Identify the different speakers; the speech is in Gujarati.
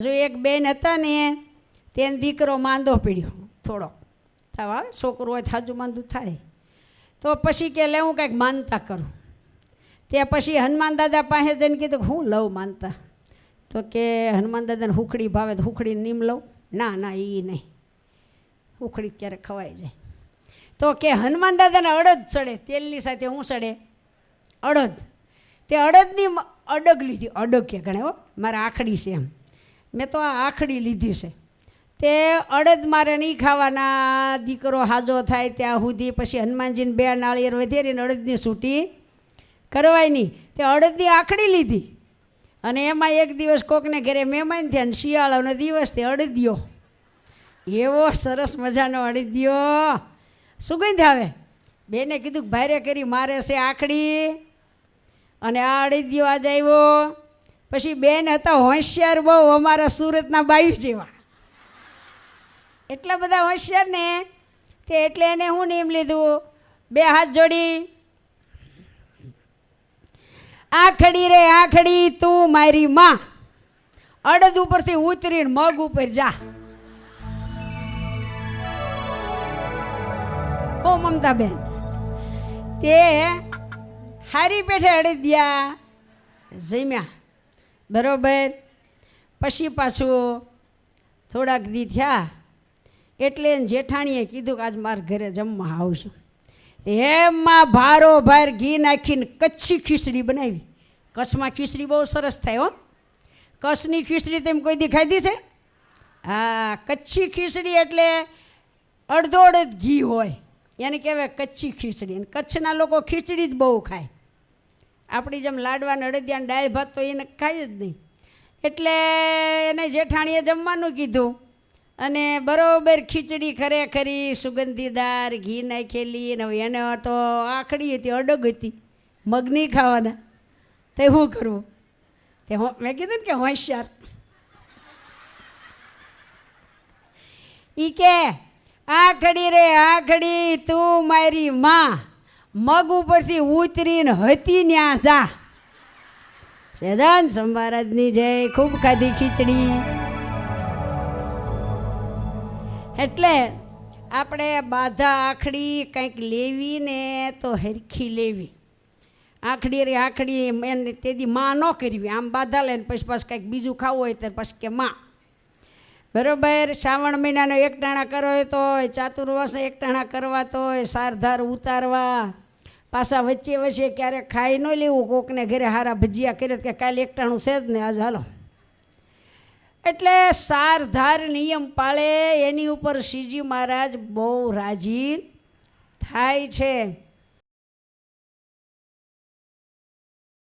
Speaker 1: જો એક બેન હતા ને, તેને દીકરો માંદો પીડ્યો, થોડો. થવા આવે, છોકરો હોય થાજુ માંદું થાય. તો પછી કે લે હું કંઈક માનતા કરું. તે પછી હનુમાન દાદા પાસે જઈને કીધું હું લઉં માનતા. તો કે હનુમાન દાદાને હુખડી ભાવે તો હુખડી નીમ લઉં. ના ના એ નહીં. હુખડી ક્યારેક ખવાઈ જાય. તો કે હનુમાન દાદાને અડદ ચડે, તેલની સાથે હું ચડે? અડદ. તે અડદની અડગ લીધી. અડગ કે ગણે હો, મારે આખડી છે એમ. મેં તો આ આખડી લીધી છે. તે અડદ મારે નહીં ખાવાના, દીકરો હાજો થાય ત્યાં સુધી, પછી હનુમાનજીને બે નાળિયેર વધેરીને અડદની સૂટી કરવાય નહીં. તે અડદની આખડી લીધી. અને એમાં એક દિવસ કોકને ઘરે મહેમાન થયા ને શિયાળાનો દિવસ તે અડદિયો. એવો સરસ મજાનો અડદિયો. સુગંધ આવે. બેને કીધું ભારે કરી, મારે છે આખડી. અને આ અડદિયો આજે આવ્યો. પછી બેન હતા, હોશિયાર બહુ, અમારા સુરતના બાઈ જેવા. એટલા બધા હોશિયાર ને તે એટલે એને હું નિયમ લીધું, બે હાથ જોડી. આખડી રે, આખડી, તું મારી માં. અડદ ઉપરથી ઉતરીને મગ ઉપર જા. ઓ મમતાબેન, તે હારી પેઠે અડદિયા જમ્યા. બરોબર? પછી પાછું થોડાક દી થયા, એટલે જેઠાણીએ કીધું કે આજ મારા ઘરે જમવા આવજો એમાં ભારો ભાર ઘી નાખીને કચ્છી ખીચડી બનાવી. કચ્છમાં ખીચડી બહુ સરસ થાય હો. કચ્છની ખીચડી તેમ કોઈ દી ખાધી છે? હા, કચ્છી ખીચડી એટલે અડધો અડધ ઘી હોય. એને કહેવાય કચ્છી ખીચડી. અને કચ્છના લોકો ખીચડી જ બહુ ખાય. આપણી જેમ લાડવા નડદિયા ડાળ ભાત તો એને ખાય જ નહીં. એટલે એને જેઠાણીએ જમવાનું કીધું અને બરોબર ખીચડી ખરેખરી સુગંધીદાર ઘી નાખેલી ને હવે એને તો આખડી હતી, અડગ હતી, મગ નહીં ખાવાના. તે શું કરવું? તે મેં કીધું ને કે હોશિયાર. ઈ કે, આખડી રે, આખડી તું મારી માં. મગ ઉપરથી ઉતરીને હતી ન્યા જા. સેજાન સંભારાજની જય, ખૂબ ખાધી ખીચડી. એટલે આપણે બાધા આખડી કંઈક લેવી ને તો હરખી લેવી. આખડી રે આખડી એને તેથી માં ન કરવી. આમ બાધા લે ને પછી પાછું કંઈક બીજું ખાવું હોય તો પછી કે માં. બરોબર, શ્રાવણ મહિનાનો એક ટાણા કરો તો ચાતુર્વાસ એક ટાણા કરવા તો સારધાર ઉતારવા. પાછા વચ્ચે વચ્ચે ક્યારેક ખાઈ ન લેવું, કોકને ઘરે હારા ભજીયા કરે કે કાલે એકટાણું છે જ ને, આજ હાલો. એટલે સારધાર નિયમ પાળે, એની ઉપર શ્રીજી મહારાજ બહુ રાજી થાય છે.